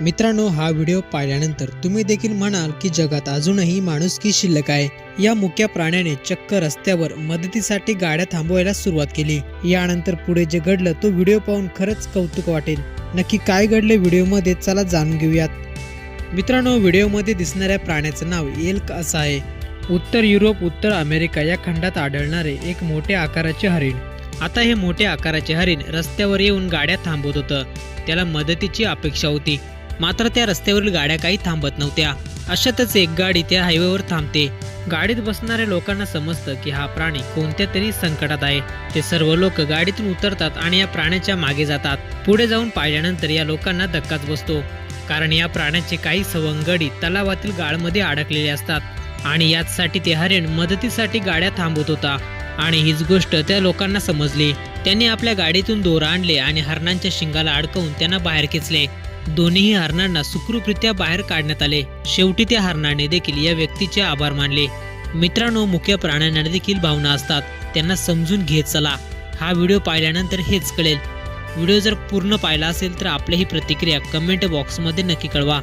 मित्रांनो हा व्हिडिओ पाहिल्यानंतर तुम्ही देखील म्हणाल की जगात अजूनही माणुसकी शिल्लक आहे. या मुक्या प्राण्याने चक्क रस्त्यावर मदतीसाठी गाड्या थांबवायला सुरुवात केली. यानंतर पुढे जे घडलं तो व्हिडिओ पाहून खरंच कौतुक वाटेल. नक्की काय घडलं व्हिडिओमध्ये चला जाणून घेऊयात. मित्रांनो व्हिडिओमध्ये दिसणाऱ्या प्राण्याचं नाव एल्क असं आहे. उत्तर युरोप उत्तर अमेरिका या खंडात आढळणारे एक मोठ्या आकाराचे हरिण. आता हे मोठ्या आकाराचे हरिण रस्त्यावर येऊन गाड्या थांबवत होतं. त्याला मदतीची अपेक्षा होती. मात्र त्या रस्त्यावरील गाड्या काही थांबत नव्हत्या. अशातच एक गाडी त्या हायवेवर थांबते. गाडीत बसणाऱ्या लोकांना समजतं की हा प्राणी कोणत्या तरी संकटात आहे. ते सर्व लोक गाडीतून उतरतात आणि या प्राण्याच्या मागे जातात. पुढे जाऊन पाहिल्यानंतर या लोकांना धक्काच बसतो. कारण या प्राण्याचे काही सवंगडी तलावातील गाळमध्ये अडकलेले असतात. आणि याचसाठी ते हरिण मदतीसाठी गाड्या थांबवत होता. आणि हीच गोष्ट त्या लोकांना समजली. त्यांनी आपल्या गाडीतून दोरा आणले आणि हरणांच्या शिंगाला अडकवून त्यांना बाहेर खेचले. दोन्हीही हरणांना सुखरूपरित्या बाहेर काढण्यात आले. शेवटी त्या हरणाने देखील या व्यक्तीचे आभार मानले. मित्रांनो मुख्य प्राण्यांना देखील भावना असतात. त्यांना समजून घेत चला. हा व्हिडिओ पाहिल्यानंतर हेच कळेल. व्हिडिओ जर पूर्ण पाहिला असेल तर आपल्याही ही प्रतिक्रिया कमेंट बॉक्समध्ये नक्की कळवा.